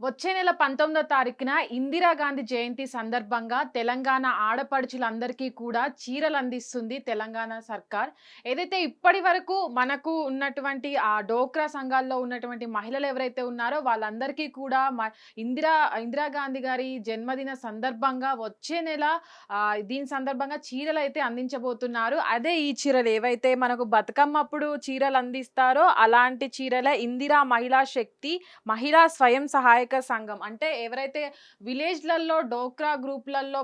వచ్చే నెల పంతొమ్మిదో తారీఖున ఇందిరాగాంధీ జయంతి సందర్భంగా తెలంగాణ ఆడపడుచులందరికీ కూడా చీరలు అందిస్తుంది తెలంగాణ సర్కార్. ఏదైతే ఇప్పటి వరకు మనకు ఉన్నటువంటి ఆ డోక్రా సంఘాల్లో ఉన్నటువంటి మహిళలు ఎవరైతే ఉన్నారో వాళ్ళందరికీ కూడా మ- ఇందిరా ఇందిరాగాంధీ గారి జన్మదిన సందర్భంగా వచ్చే నెల దీని సందర్భంగా చీరలు అయితే అందించబోతున్నారు. అదే ఈ చీరలు ఏవైతే మనకు బతుకమ్మప్పుడు చీరలు అందిస్తారో అలాంటి చీరలే ఇందిరా మహిళా శక్తి మహిళా స్వయం సహాయక సంఘం. అంటే ఎవరైతే విలేజ్లలో డోక్రా గ్రూప్లలో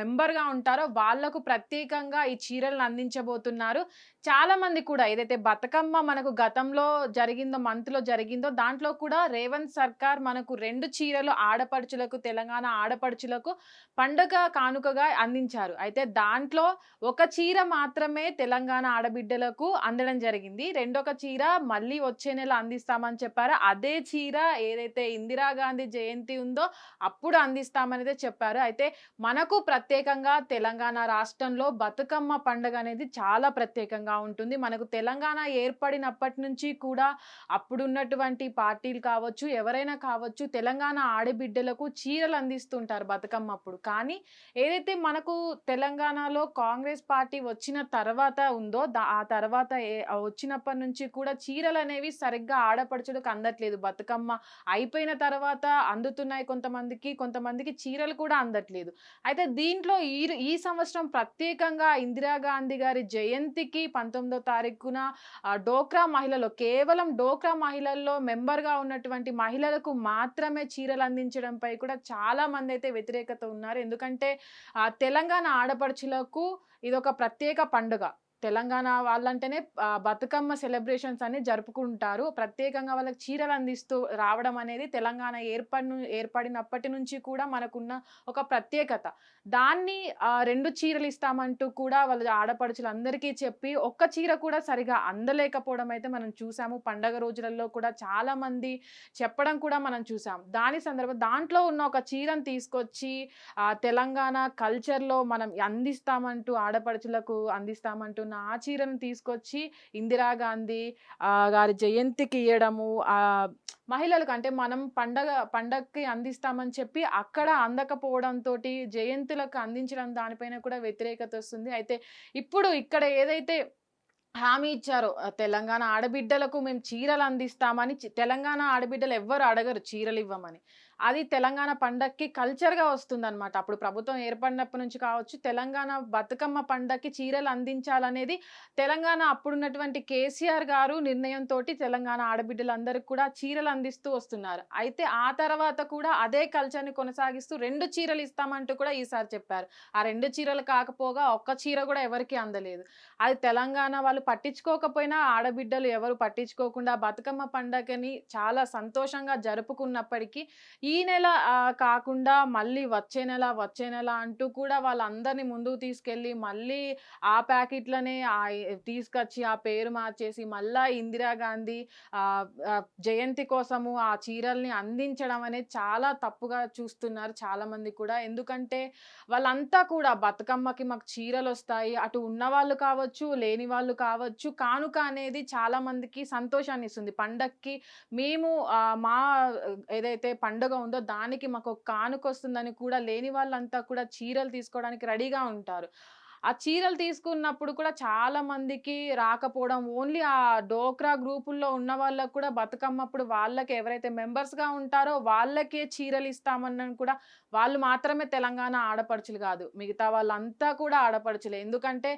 మెంబర్గా ఉంటారో వాళ్ళకు ప్రత్యేకంగా ఈ చీరలను అందించబోతున్నారు. చాలా మంది కూడా ఏదైతే బతుకమ్మ మనకు గతంలో జరిగిందో మంత్లో జరిగిందో దాంట్లో కూడా రేవంత్ సర్కార్ మనకు రెండు చీరలు ఆడపడుచులకు తెలంగాణ ఆడపడుచులకు పండుగ కానుకగా అందించారు. అయితే దాంట్లో ఒక చీర మాత్రమే తెలంగాణ ఆడబిడ్డలకు అందడం జరిగింది. రెండొక చీర మళ్ళీ వచ్చే నెల అందిస్తామని చెప్పారు. అదే చీర ఏదైతే ఇందిరా ఇందిరాగాంధీ జయంతి ఉందో అప్పుడు అందిస్తామనేది చెప్పారు. అయితే మనకు ప్రత్యేకంగా తెలంగాణ రాష్ట్రంలో బతుకమ్మ పండుగ అనేది చాలా ప్రత్యేకంగా ఉంటుంది. మనకు తెలంగాణ ఏర్పడినప్పటి నుంచి కూడా అప్పుడున్నటువంటి పార్టీలు కావచ్చు ఎవరైనా కావచ్చు తెలంగాణ ఆడబిడ్డలకు చీరలు అందిస్తుంటారు బతుకమ్మ అప్పుడు. కానీ ఏదైతే మనకు తెలంగాణలో కాంగ్రెస్ పార్టీ వచ్చిన తర్వాత ఉందో ఆ తర్వాత వచ్చినప్పటి నుంచి కూడా చీరలు అనేవి సరిగ్గా ఆడపడుచులకు అందట్లేదు. బతుకమ్మ అయిపోయిన తర్వాత తర్వాత అందుతున్నాయి కొంతమందికి కొంతమందికి చీరలు కూడా అందట్లేదు. అయితే దీంట్లో ఈ ఈ సంవత్సరం ప్రత్యేకంగా ఇందిరాగాంధీ గారి జయంతికి పంతొమ్మిదో తారీఖున డోక్రా మహిళలు కేవలం డోక్రా మహిళల్లో మెంబర్గా ఉన్నటువంటి మహిళలకు మాత్రమే చీరలు అందించడంపై కూడా చాలా మంది అయితే వ్యతిరేకత ఉన్నారు. ఎందుకంటే తెలంగాణ ఆడపడుచులకు ఇది ఒక ప్రత్యేక పండుగ. తెలంగాణ వాళ్ళంటేనే బతుకమ్మ సెలబ్రేషన్స్ అన్ని జరుపుకుంటారు. ప్రత్యేకంగా వాళ్ళకి చీరలు అందిస్తూ రావడం అనేది తెలంగాణ ఏర్పడి ఏర్పడినప్పటి నుంచి కూడా మనకున్న ఒక ప్రత్యేకత. దాన్ని రెండు చీరలు ఇస్తామంటూ కూడా వాళ్ళ ఆడపడుచులందరికీ చెప్పి ఒక్క చీర కూడా సరిగా అందలేకపోవడం అయితే మనం చూసాము. పండగ రోజులలో కూడా చాలామంది చెప్పడం కూడా మనం చూసాం. దాని సందర్భం దాంట్లో ఉన్న ఒక చీరను తీసుకొచ్చి తెలంగాణ కల్చర్లో మనం అందిస్తామంటూ ఆడపడుచులకు అందిస్తామంటూ ఆ చీరను తీసుకొచ్చి ఇందిరాగాంధీ గారి జయంతికి ఇవ్వడము మహిళలకు అంటే మనం పండగ పండగకి అందిస్తామని చెప్పి అక్కడ అందకపోవడంతో జయంతులకు అందించడం దానిపైన కూడా వ్యతిరేకత వస్తుంది. అయితే ఇప్పుడు ఇక్కడ ఏదైతే హామీ ఇచ్చారో తెలంగాణ ఆడబిడ్డలకు మేము చీరలు అందిస్తామని తెలంగాణ ఆడబిడ్డలు ఎవ్వరు అడగరు చీరలు ఇవ్వమని. అది తెలంగాణ పండక్కి కల్చర్గా వస్తుంది అనమాట అప్పుడు ప్రభుత్వం ఏర్పడినప్పటి నుంచి కావచ్చు తెలంగాణ బతుకమ్మ పండక్కి చీరలు అందించాలనేది తెలంగాణ అప్పుడున్నటువంటి కేసీఆర్ గారు నిర్ణయంతో తెలంగాణ ఆడబిడ్డలందరికీ కూడా చీరలు అందిస్తూ వస్తున్నారు. అయితే ఆ తర్వాత కూడా అదే కల్చర్ని కొనసాగిస్తూ రెండు చీరలు ఇస్తామంటూ కూడా ఈసారి చెప్పారు. ఆ రెండు చీరలు కాకపోగా ఒక్క చీర కూడా ఎవరికి అందలేదు. అది తెలంగాణ వాళ్ళు పట్టించుకోకపోయినా ఆడబిడ్డలు ఎవరు పట్టించుకోకుండా బతుకమ్మ పండగని చాలా సంతోషంగా జరుపుకున్నప్పటికీ ఈ ఈ నెల కాకుండా మళ్ళీ వచ్చే నెల వచ్చే నెల అంటూ కూడా వాళ్ళందరినీ ముందుకు తీసుకెళ్ళి మళ్ళీ ఆ ప్యాకెట్లనే ఆ తీసుకొచ్చి ఆ పేరు మార్చేసి మళ్ళా ఇందిరాగాంధీ జయంతి కోసము ఆ చీరల్ని అందించడం అనేది చాలా తప్పుగా చూస్తున్నారు చాలామంది కూడా. ఎందుకంటే వాళ్ళంతా కూడా బతుకమ్మకి మాకు చీరలు వస్తాయి అటు ఉన్నవాళ్ళు కావచ్చు లేని వాళ్ళు కావచ్చు కానుక అనేది చాలామందికి సంతోషాన్ని ఇస్తుంది పండక్కి మేము మా ఏదైతే పండుగ ఉందో దానికి మాకు ఒక కానుక వస్తుందని కూడా లేని వాళ్ళంతా కూడా చీరలు తీసుకోవడానికి రెడీగా ఉంటారు. ఆ చీరలు తీసుకున్నప్పుడు కూడా చాలా మందికి రాకపోవడం ఓన్లీ ఆ డోక్రా గ్రూపుల్లో ఉన్న వాళ్ళకు కూడా బతుకమ్మప్పుడు వాళ్ళకి ఎవరైతే మెంబర్స్గా ఉంటారో వాళ్ళకే చీరలు ఇస్తామని కూడా వాళ్ళు మాత్రమే తెలంగాణ ఆడపడుచులు కాదు. మిగతా వాళ్ళంతా కూడా ఆడపడుచులే. ఎందుకంటే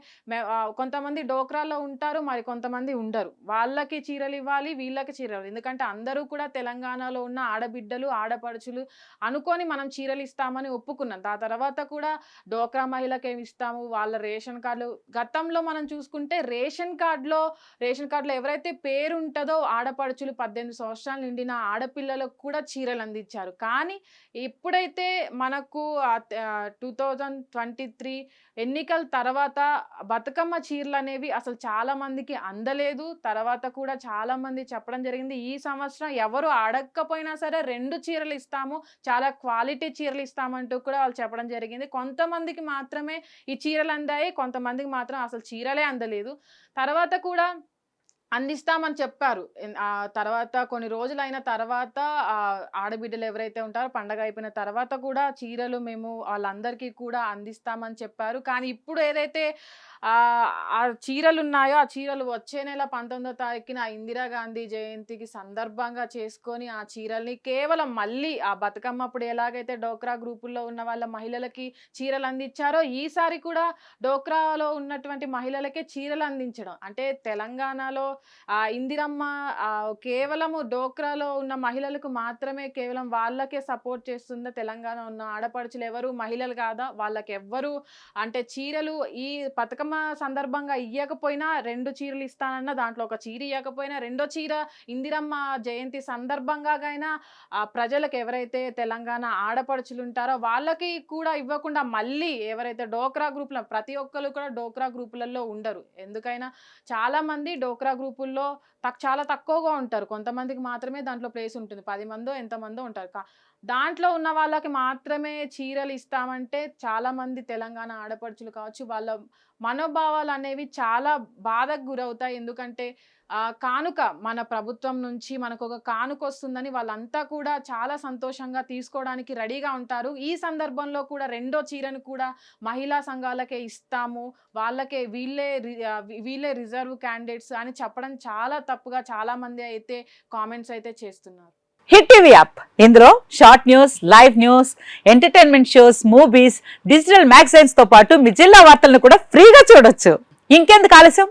కొంతమంది డోక్రాలో ఉంటారు మరి కొంతమంది ఉండరు. వాళ్ళకి చీరలు ఇవ్వాలి వీళ్ళకి చీరలు ఎందుకంటే అందరూ కూడా తెలంగాణలో ఉన్న ఆడబిడ్డలు ఆడపడుచులు అనుకొని మనం చీరలు ఇస్తామని ఒప్పుకున్నాం. ఆ తర్వాత కూడా డోక్రా మహిళకి ఏమి ఇస్తాము వాళ్ళ రేషన్ కార్డులు. గతంలో మనం చూసుకుంటే రేషన్ కార్డులో రేషన్ కార్డులో ఎవరైతే పేరు ఉంటుందో ఆడపడుచులు పద్దెనిమిది సంవత్సరాలు నిండిన ఆడపిల్లలకు కూడా చీరలు అందించారు. కానీ ఎప్పుడైతే మనకు టూ థౌజండ్ ట్వంటీ త్రీ ఎన్నికల తర్వాత బతుకమ్మ చీరలు అనేవి అసలు చాలామందికి అందలేదు. తర్వాత కూడా చాలామంది చెప్పడం జరిగింది ఈ సంవత్సరం ఎవరు అడగకపోయినా సరే రెండు చీరలు ఇస్తాము చాలా క్వాలిటీ చీరలు ఇస్తామంటూ కూడా వాళ్ళు చెప్పడం జరిగింది. కొంతమందికి మాత్రమే ఈ చీరలు అందాయి కొంతమందికి మాత్రం అసలు చీరలే అందలేదు. తర్వాత కూడా అందిస్తామని చెప్పారు. ఆ తర్వాత కొన్ని రోజులైన తర్వాత ఆడబిడ్డలు ఎవరైతే ఉంటారో పండగ అయిపోయిన తర్వాత కూడా చీరలు మేము వాళ్ళందరికీ కూడా అందిస్తామని చెప్పారు. కానీ ఇప్పుడు ఏదైతే ఆ చీరలు ఉన్నాయో ఆ చీరలు వచ్చే నెల 19వ తారీఖున ఇందిరాగాంధీ జయంతికి సందర్భంగా చేసుకొని ఆ చీరల్ని కేవలం మళ్ళీ ఆ బతుకమ్మ అప్పుడు ఎలాగైతే డోక్రా గ్రూపుల్లో ఉన్న వాళ్ళ మహిళలకి చీరలు అందించారో ఈసారి కూడా డోక్రాలో ఉన్నటువంటి మహిళలకే చీరలు అందించడం. అంటే తెలంగాణలో ఇందిరమ్మ కేవలము డోక్రాలో ఉన్న మహిళలకు మాత్రమే కేవలం వాళ్ళకే సపోర్ట్ చేస్తుందా? తెలంగాణ ఉన్న ఆడపడుచులు ఎవరు మహిళలు కాదా? వాళ్ళకి ఎవ్వరు అంటే చీరలు ఈ పథకమ సందర్భంగా ఇయ్యకపోయినా రెండు చీరలు ఇస్తానన్న దాంట్లో ఒక చీర ఇవ్వకపోయినా రెండో చీర ఇందిరమ్మ జయంతి సందర్భంగాగైనా ఆహ్, ప్రజలకు ఎవరైతే తెలంగాణ ఆడపడుచులు ఉంటారో వాళ్ళకి కూడా ఇవ్వకుండా మళ్ళీ ఎవరైతే డోక్రా గ్రూప్‌లో ప్రతి ఒక్కరు కూడా డోక్రా గ్రూపులలో ఉండరు. ఎందుకైనా చాలామంది డోక్రా గ్రూప్ గ్రూపుల్లో తక్ చాలా తక్కువగా ఉంటారు. కొంతమందికి మాత్రమే దాంట్లో ప్లేస్ ఉంటుంది. పది మందో ఎంతమందో ఉంటారు. దాంట్లో ఉన్న వాళ్ళకి మాత్రమే చీరలు ఇస్తామంటే చాలామంది తెలంగాణ ఆడపడుచులు కావచ్చు, వాళ్ళ మనోభావాలు అనేవి చాలా బాధకు గురవుతాయి. ఎందుకంటే కానుక మన ప్రభుత్వం నుంచి మనకొక కానుకొస్తుందని వాళ్ళంతా కూడా చాలా సంతోషంగా తీసుకోవడానికి రెడీగా ఉంటారు. ఈ సందర్భంలో కూడా రెండో చీరను కూడా మహిళా సంఘాలకే ఇస్తాము. వాళ్ళకే వీళ్ళే వీళ్ళే రిజర్వ్ క్యాండిడేట్స్ అని చెప్పడం చాలా తప్పుగా చాలామంది అయితే కామెంట్స్ అయితే చేస్తున్నారు. హిట్ టీవీ యాప్ ఇందులో short news live news entertainment shows movies digital మ్యాగజైన్స్తో పాటు మీ జిల్లా వార్తలను కూడా ఫ్రీగా చూడొచ్చు ఇంకెందుకు ఆలస్యం